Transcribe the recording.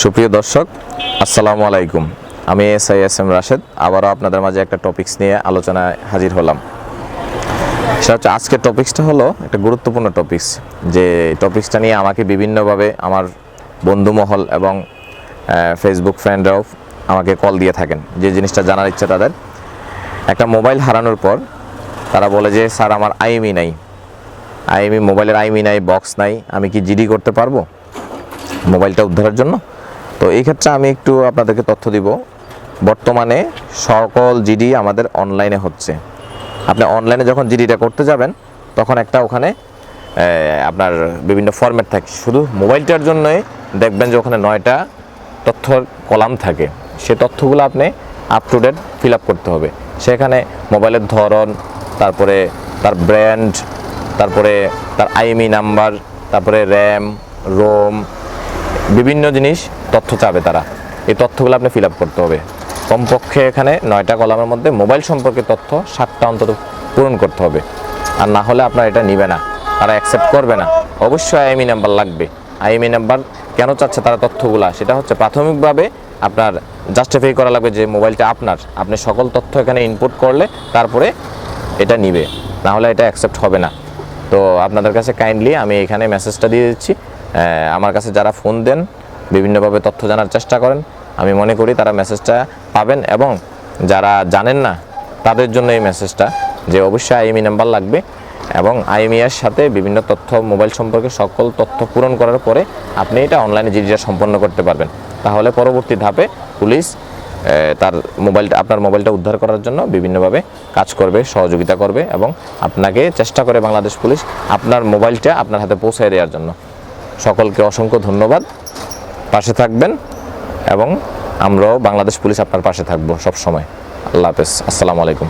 সুপ্রিয় দর্শক, আসসালামু আলাইকুম। আমি S I S M Rashed, আবারও আপনাদের মাঝে একটা টপিকস নিয়ে আলোচনায় হাজির হলাম। সেটা হচ্ছে, আজকের টপিক্সটা হলো একটা গুরুত্বপূর্ণ টপিকস যে টপিক্সটা নিয়ে আমাকে বিভিন্নভাবে আমার বন্ধুমহল এবং ফেসবুক ফ্রেন্ডরাও আমাকে কল দিয়ে থাকেন, যে জিনিসটা জানার ইচ্ছা তাদের। একটা মোবাইল হারানোর পর তারা বলে যে, স্যার, আমার আইএমই নাই। আইএমই মোবাইলের আইএমই নাই বক্স নাই, আমি কি জিডি করতে পারব? মোবাইলটা উদ্ধারের জন্য তো এই ক্ষেত্রে আমি একটু আপনাদেরকে তথ্য দিব। বর্তমানে সকল জিডি আমাদের অনলাইনে হচ্ছে। আপনি অনলাইনে যখন জিডিটা করতে যাবেন, তখন একটা ওখানে আপনার বিভিন্ন ফরম্যাট থাকে। শুধু মোবাইলটার জন্যই দেখবেন যে ওখানে নয়টা তথ্যর কলাম থাকে। সে তথ্যগুলো আপনি up to date fill up করতে হবে। সেখানে মোবাইলের ধরন, তারপরে তার ব্র্যান্ড তারপরে তার আইএমই নাম্বার তারপরে র্যাম রোম বিভিন্ন জিনিস তথ্য চাবে তারা। এই তথ্যগুলো আপনি ফিল আপ করতে হবে। কমপক্ষে এখানে নয়টা কলামের মধ্যে মোবাইল সম্পর্কে তথ্য সাতটা অন্তত পূরণ করতে হবে। আর না হলে আপনার এটা নিবে না। তারা অ্যাকসেপ্ট করবে না। অবশ্যই আইএমই নাম্বার লাগবে। আইএমই নাম্বার কেন চাচ্ছে তারা তথ্যগুলা? সেটা হচ্ছে প্রাথমিকভাবে আপনার জাস্টিফাই করা লাগবে যে মোবাইলটা আপনার। আপনি সকল তথ্য এখানে ইনপুট করলে তারপরে এটা নিবে। না হলে এটা অ্যাকসেপ্ট হবে না। তো আপনাদের কাছে কাইন্ডলি আমি এখানে মেসেজটা দিয়ে দিচ্ছি। আমার কাছে যারা ফোন দেন বিভিন্নভাবে তথ্য জানার চেষ্টা করেন। আমি মনে করি তারা মেসেজটা পাবেন এবং যারা জানেন না, তাদের জন্য এই মেসেজটা যে অবশ্যই আইএমই নাম্বার লাগবে এবং আইএমই এর সাথে বিভিন্ন তথ্য মোবাইল সম্পর্কে সকল তথ্য পূরণ করার পরে আপনি এটা অনলাইনে জিডিটা সম্পন্ন করতে পারবেন। তাহলে পরবর্তী ধাপে পুলিশ তার মোবাইলটা আপনার মোবাইলটা উদ্ধার করার জন্য বিভিন্নভাবে কাজ করবে, সহযোগিতা করবে এবং আপনাকে চেষ্টা করে বাংলাদেশ পুলিশ আপনার মোবাইলটা আপনার হাতে পৌঁছে দেওয়ার জন্য। সকলকে অসংখ্য ধন্যবাদ। পাশে থাকবেন এবং আমরাও বাংলাদেশ পুলিশ আপনার পাশে থাকব সবসময়। আল্লাহ হাফেজ। আসসালামু আলাইকুম।